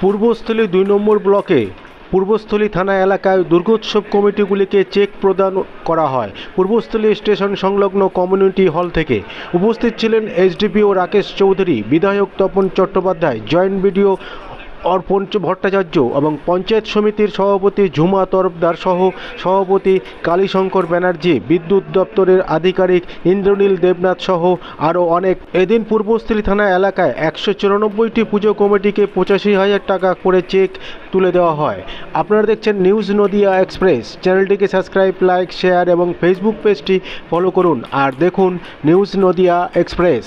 পূর্বস্থলী দুই নম্বর ব্লকে পূর্বস্থলী থানা এলাকায় দুর্গোৎসব কমিটিগুলিকে চেক প্রদান করা হয়। পূর্বস্থলী স্টেশন সংলগ্ন কমিউনিটি হল থেকে উপস্থিত ছিলেন এসডিপিও রাকেশ চৌধুরী, বিধায়ক তপন চট্টোপাধ্যায়, জয়েন্ট বিডিও অর্পণ ভট্টাচার্য এবং পঞ্চায়েত সমিতির সভাপতি ঝুমা তরফদার সহ সভাপতি কালীশঙ্কর ব্যানার্জি, বিদ্যুৎ দপ্তরের আধিকারিক ইন্দ্রনীল দেবনাথ সহ আরও অনেক। এদিন পূর্বস্থলী থানা এলাকায় একশো চুরানব্বইটি পুজো কমিটিকে পঁচাশি হাজার টাকা করে চেক তুলে দেওয়া হয়। আপনারা দেখছেন নিউজ নদিয়া এক্সপ্রেস। চ্যানেলটিকে সাবস্ক্রাইব, লাইক, শেয়ার এবং ফেসবুক পেজটি ফলো করুন। আর দেখুন নিউজ নদিয়া এক্সপ্রেস।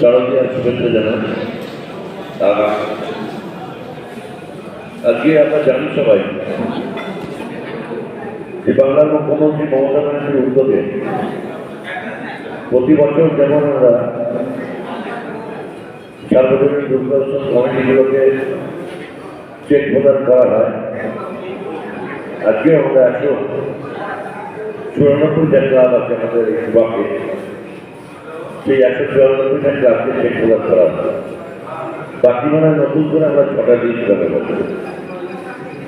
শারদীয় শুভেচ্ছা আজকে আমরা জানি সবাই যে বাংলার মুখ্যমন্ত্রী মমতা ব্যানার্জির উদ্যোগে প্রতি বছর যেমন আমরা সার্বজনীন দুর্দর্শন কমিটিগুলোকে চেক প্রদান করা হয়? আজকে আমরা একশো চুরানব্বই জায়গা আছে আমাদের এই ব্লকে, সেই একশো চুরানব্বই টাকা আজকে চেক প্রদান করা হবে বাকি মানে নতুন করে আমরা ছটা দিয়েছিলাম এবছর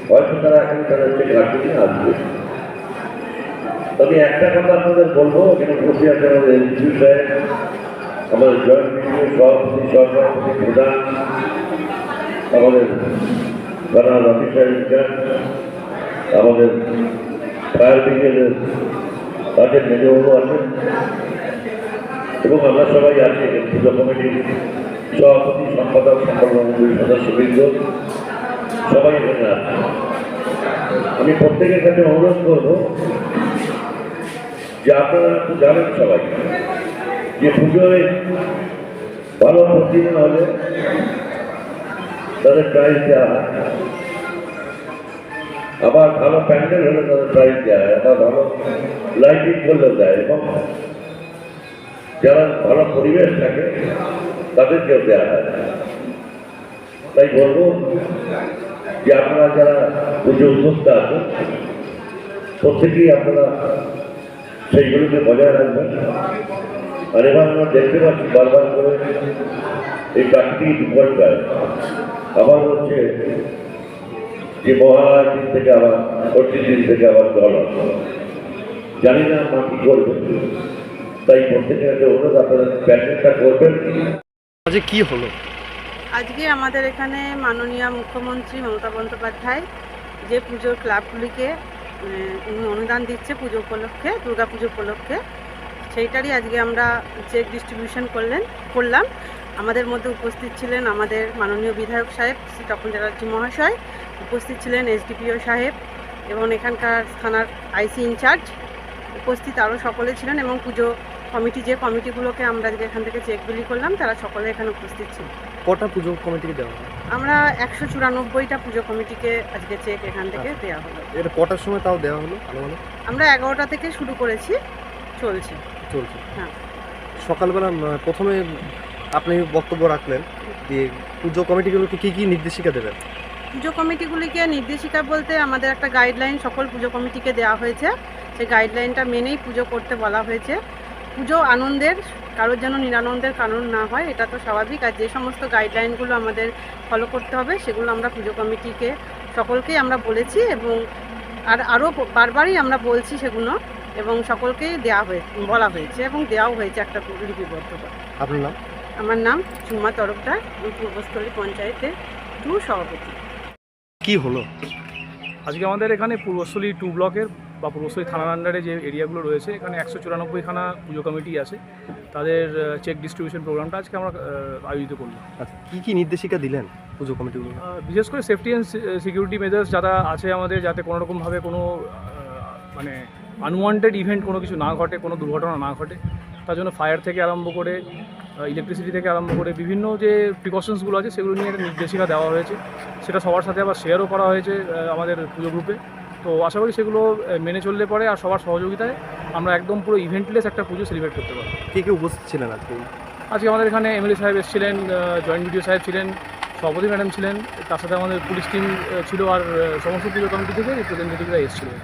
হয়তো তারা এখন তারা চেক রাখবে না আসবে তবে একটা কথা আপনাদের বলব, এখানে বসে আছে আমাদের এনজিও সাহেব, আমাদের জয়েন্ট সভাপতি, সহসভাপতি, প্রধান, আমাদের থানার অফিসার ইনচার্জ আমাদের ফায়ার ব্রিগেডের তাদের মেজবাবু আছেন এবং আমরা সবাই আছি পুজো কমিটির সভাপতি, সম্পাদক সম্পাদক মন্ডলীর সদস্যবৃন্দ, সবাই এখানে আছে। আমি প্রত্যেকের কাছে অনুরোধ করব যে আপনারা একটু জানেন সবাই, যে পুজোয় ভালো প্রতিদিন হলে তাদের প্রাইজ দেওয়া হয়। আবার ভালো প্যান্ডেল হলে তাদের প্রাইজ দেওয়া হয়, আবার ভালো লাইটিং করলেও দেয় এবং যারা ভালো পরিবেশ থাকে, তাদেরকেও দেওয়া হয়। তাই বলব যে আপনারা যারা পুজো উদ্যোক্তা আছেন, প্রত্যেকেই আপনারা সেইগুলোকে বজায় রাখবেন। আর এবার আমরা দেখতে পাচ্ছি বারবার করে এই প্রাকৃতিক বিপর্যয় আবার হচ্ছে যে মহালয়ার দিন থেকে আবার দিন থেকে আবার জল জানি না মা কি করবে। তাই প্রত্যেকের একটা অনুরোধ আপনারা প্যাকেটটা করবেন। আজকে কি হলো? আজকে আমাদের এখানে মাননীয় মুখ্যমন্ত্রী মমতা বন্দ্যোপাধ্যায় যে পুজোর ক্লাবগুলিকে উনি অনুদান দিচ্ছে পুজো উপলক্ষে দুর্গা পুজো উপলক্ষে সেইটারই আজকে আমরা চেক ডিস্ট্রিবিউশন করলেন করলাম। আমাদের মধ্যে উপস্থিত ছিলেন আমাদের মাননীয় বিধায়ক সাহেব শ্রী তপন চ্যাটার্জি মহাশয় উপস্থিত ছিলেন এসডিপিও সাহেব এবং এখানকার থানার আইসি ইনচার্জ। উপস্থিত আরও সকলে ছিলেন এবং পুজো কমিটি যে কমিটিগুলোকে আমরা আজকে এখান থেকে চেক বিলি করলাম তারা সকলে এখানে উপস্থিত ছিল কটা পুজো কমিটিকে দেওয়া হয় আমরা একশো চুরানব্বইটা পুজো কমিটিকে আজকে চেক এখান থেকে দেওয়া হলো। এটা কটার সময় তাও দেওয়া হলো আমরা এগারোটা থেকে শুরু করেছি চলছে। চলছে। হ্যাঁ। সকালবেলা প্রথমে আপনি বক্তব্য রাখলেন যে পুজো কমিটিগুলোকে কী কী নির্দেশিকা দেবেন? পুজো কমিটিগুলিকে নির্দেশিকা বলতে আমাদের একটা গাইডলাইন সকল পুজো কমিটিকে দেওয়া হয়েছে। সেই গাইডলাইনটা মেনেই পুজো করতে বলা হয়েছে। পুজো আনন্দের কারোর যেন নিরানন্দের কারণ না হয় এটা তো স্বাভাবিক। আর যে সমস্ত গাইডলাইনগুলো আমাদের ফলো করতে হবে সেগুলো আমরা পুজো কমিটিকে সকলকেই আমরা বলেছি এবং আর আরও বারবারই আমরা বলছি সেগুলো এবং সকলকেই দেওয়া হয়ে বলা হয়েছে এবং দেওয়াও হয়েছে একটা লিপিবদ্ধ। আপনার নাম? আমার নাম ঝুমা তরফদার আমি পূর্বস্থলী পঞ্চায়েতের টু সভাপতি। কি হলো? আজকে আমাদের এখানে পূর্বস্থলী টু ব্লকের বা পূর্বস্থলী থানার আন্ডারে যে এরিয়াগুলো রয়েছে এখানে একশো চুরানব্বইখানা পুজো কমিটি আছে। তাদের চেক ডিস্ট্রিবিউশন প্রোগ্রামটা আজকে আমরা আয়োজিত করলাম। আচ্ছা কী কী নির্দেশিকা দিলেন পুজো কমিটিগুলো? বিশেষ করে সেফটি অ্যান্ড সিকিউরিটি মেজার্স যারা আছে আমাদের যাতে কোনো রকমভাবে কোনো মানে আনওয়ান্টেড ইভেন্ট কোনো কিছু না ঘটে কোনো দুর্ঘটনা না ঘটে তার জন্য ফায়ার থেকে আরম্ভ করে ইলেকট্রিসিটি থেকে আরম্ভ করে বিভিন্ন যে প্রিকশনসগুলো আছে সেগুলো নিয়ে একটা নির্দেশিকা দেওয়া হয়েছে। সেটা সবার সাথে আবার শেয়ারও করা হয়েছে আমাদের পুজো গ্রুপে তো আশা করি সেগুলো মেনে চললে পরে আর সবার সহযোগিতায় আমরা একদম পুরো ইভেন্টলেস একটা পুজো সেলিব্রেট করতে পারব। কে কে উপস্থিত ছিলেন আজকে? আজকে আমাদের এখানে এমএলএ সাহেব এসেছিলেন জয়েন্ট ভিডিও সাহেব ছিলেন সভাপতি ম্যাডাম ছিলেন তার সাথে আমাদের পুলিশ টিম ছিল আর সমস্ত পুজো কমিটি থেকে রিপ্রেজেন্টেটিভরা এসেছিলেন।